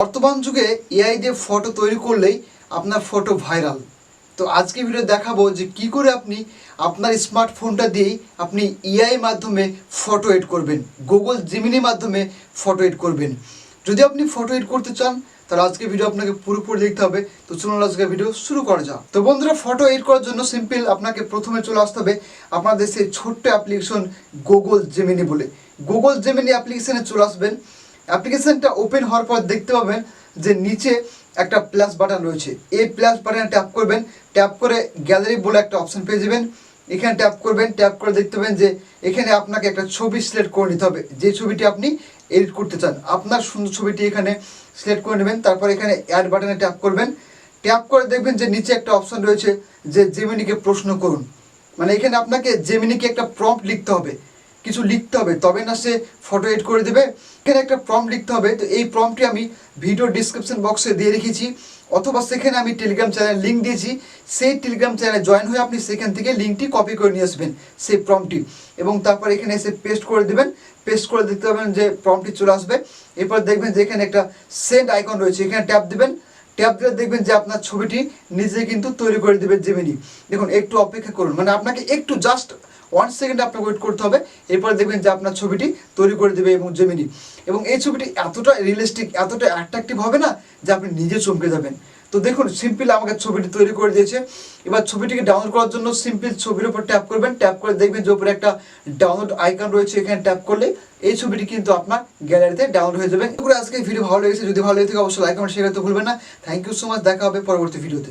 বর্তমান যুগে এআই দিয়ে ফটো তৈরি করলেই আপনার ফটো ভাইরাল তো আজকে ভিডিও দেখাবো যে কি করে আপনি আপনার স্মার্টফোনটা দিয়েই আপনি এআই মাধ্যমে ফটো এড করবেন। গুগল জিমিনির মাধ্যমে ফটো এড করবেন। যদি আপনি ফটো এড করতে চান, তাহলে আজকে ভিডিও আপনাকে পুরোপুরি দেখতে হবে। তো চলুন আজকে ভিডিও শুরু করা যাক। তো বন্ধুরা ফটো এড করার জন্য সিম্পল আপনাকে প্রথমে চলে আসতে হবে আপনাদের সেই ছোট্ট অ্যাপ্লিকেশন গুগল জেমিনি বলে। গুগল জেমিনি অ্যাপ্লিকেশনে চলে আসবেন। অ্যাপ্লিকেশনটা ওপেন হওয়ার পর দেখতে পাবেন যে নিচে একটা প্লাস বাটন রয়েছে। এই প্লাস বাটনে ট্যাপ করবেন। ট্যাপ করে গ্যালারি বলে একটা অপশন পেয়ে যাবেন। এখানে ট্যাপ করবেন। ট্যাপ করে দেখতে পাবেন যে এখানে আপনাকে একটা ছবি সিলেক্ট করে নিতে হবে। যে ছবিটি আপনি এডিট করতে চান। আপনার সুন্দর ছবিটি এখানে সিলেক্ট করে নেবেন। তারপর এখানে অ্যাড বাটনে ট্যাপ করবেন। ট্যাপ করে দেখবেন যে নিচে একটা অপশন রয়েছে যে জেমিনিকে প্রশ্ন করুন। মানে এখানে আপনাকে জেমিনিকে একটা প্রম্পট লিখতে হবে। কিছু লিখতে হবে তবে না সে ফটো এড করে দেবে। এখানে একটা প্রম্পট লিখতে হবে? তো এই প্রম্পটটি আমি ভিডিও ডিসক্রিপশন বক্সে দিয়ে রেখেছি, অথবা সেখানে আমি টেলিগ্রাম চ্যানেল লিঙ্ক দিয়েছি। সেই টেলিগ্রাম চ্যানেলে জয়েন হয়ে আপনি সেখান থেকে লিঙ্কটি কপি করে নিয়ে আসবেন সেই প্রম্পটটি এবং তারপর এখানে এসে পেস্ট করে দেবেন। পেস্ট করে দেখতে পাবেন যে প্রম্পটটি চলে আসবে। এরপর দেখবেন যে এখানে একটা সেন্ড আইকন রয়েছে, এখানে ট্যাপ দেবেন। ট্যাপ দিলে দেখবেন যে আপনার ছবিটি নিজে কিন্তু তৈরি করে দেবে জেমিনি দেখুন, একটু অপেক্ষা করুন। মানে আপনাকে একটু জাস্ট ওয়ান সেকেন্ড আপনাকে ওয়েট করতে হবে। এরপরে দেখবেন যে আপনার ছবিটি তৈরি করে দেবে এবং জেমিনি এবং এই ছবিটি এতটা রিয়েলিস্টিক এতটা অ্যাট্রাকটিভ হবে না যে আপনি নিজে চমকে যাবেন। তো দেখুন সিম্পল আমাকে ছবিটি তৈরি করে দিয়েছে। এবার ছবিটিকে ডাউনলোড করার জন্য সিম্পল ছবির উপর ট্যাপ করবেন। ট্যাপ করে দেখবেন যে উপরে একটা ডাউনলোড আইকন রয়েছে, এখানে ট্যাপ করলে এই ছবিটি কিন্তু আপনার গ্যালারিতে ডাউনলোড হয়ে যাবে। আজকে ভিডিও ভালো লেগেছে। যদি ভালো লেগে থাকে, অবশ্যই লাইক কমেন্ট শেয়ার করতে ভুলবেন না। থ্যাংক ইউ সো মাচ দেখা হবে পরবর্তী ভিডিওতে